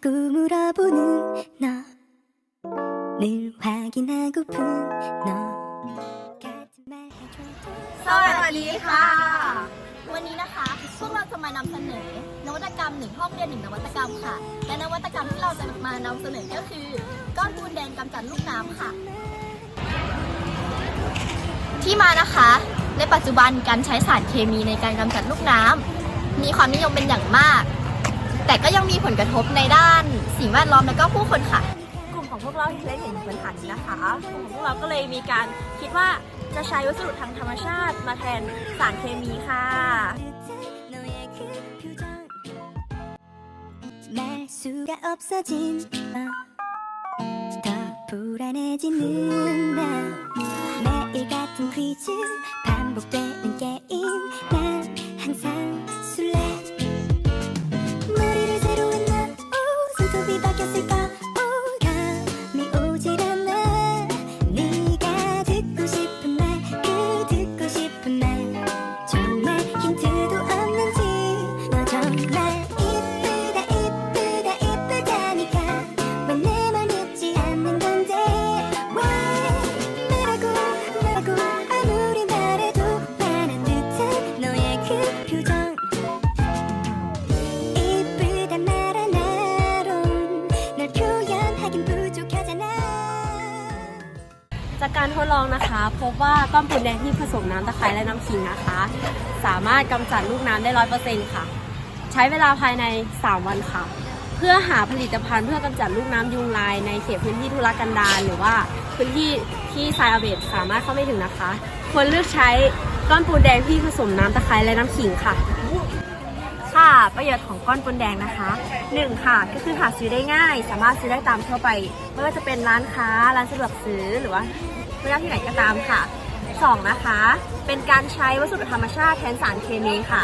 자꾸 물어보는 너 늘 확인하고픈 너 같은 말 해줘도 สวัสดีค่ะ วันนี้นะคะ พวกเราจะมานำเสนอนวัตกรรมหนึ่งห้องเรียนหนึ่งนวัตกรรมค่ะ และนวัตกรรมที่เราจะมานำเสนอก็คือ ก้อนปูนแดงกำจัดลูกน้ำค่ะ ที่มานะคะ ในปัจจุบันการใช้สารเคมีในการกำจัดลูกน้ำมีความนิยมเป็นอย่างมาก แต่ก็ยังมีผลกระทบในด้านสิ่งแวดล้อมและก็ผู้คนค่ะ กลุ่มของพวกเราที่ได้เห็นปัญหานี้นะคะกลุ่มของพวกเราก็เลยมีการคิดว่าจะใช้วัสดุทางธรรมชาติมาแทนสารเคมีค่ะ 너의 그 표정 말 수가 없어진 너 더 불안해지는 나 매일 같은 퀴즈 반복되는 게임 난 항상 จากการทดลองนะคะ พบว่าก้อนปูนแดงที่ผสมน้ำตะไคร้และน้ำขิงนะคะ สามารถกำจัดลูกน้ำได้ร้อยเปอร์เซ็นต์ค่ะ ใช้เวลาภายใน 3 วันค่ะ เพื่อหาผลิตภัณฑ์เพื่อกำจัดลูกน้ำยุงลาย ในเขตพื้นที่ธุรกันดารหรือว่าพื้นที่ที่ทรายอาเบดสามารถเข้าไม่ถึงนะคะ ควรเลือกใช้ก้อนปูนแดงที่ผสมน้ำตะไคร้และน้ำขิงค่ะ ค่ะ ประโยชน์ของก้อนปนแดงนะคะ 1 ค่ะ ก็คือหาซื้อได้ง่าย สามารถซื้อได้ตามทั่วไปไม่ว่าจะเป็นร้านค้า ร้านสะดวกซื้อหรือว่าไม่ว่าที่ไหนก็ตามค่ะ 2 นะคะ เป็นการใช้วัสดุธรรมชาติแทนสารเคมีค่ะ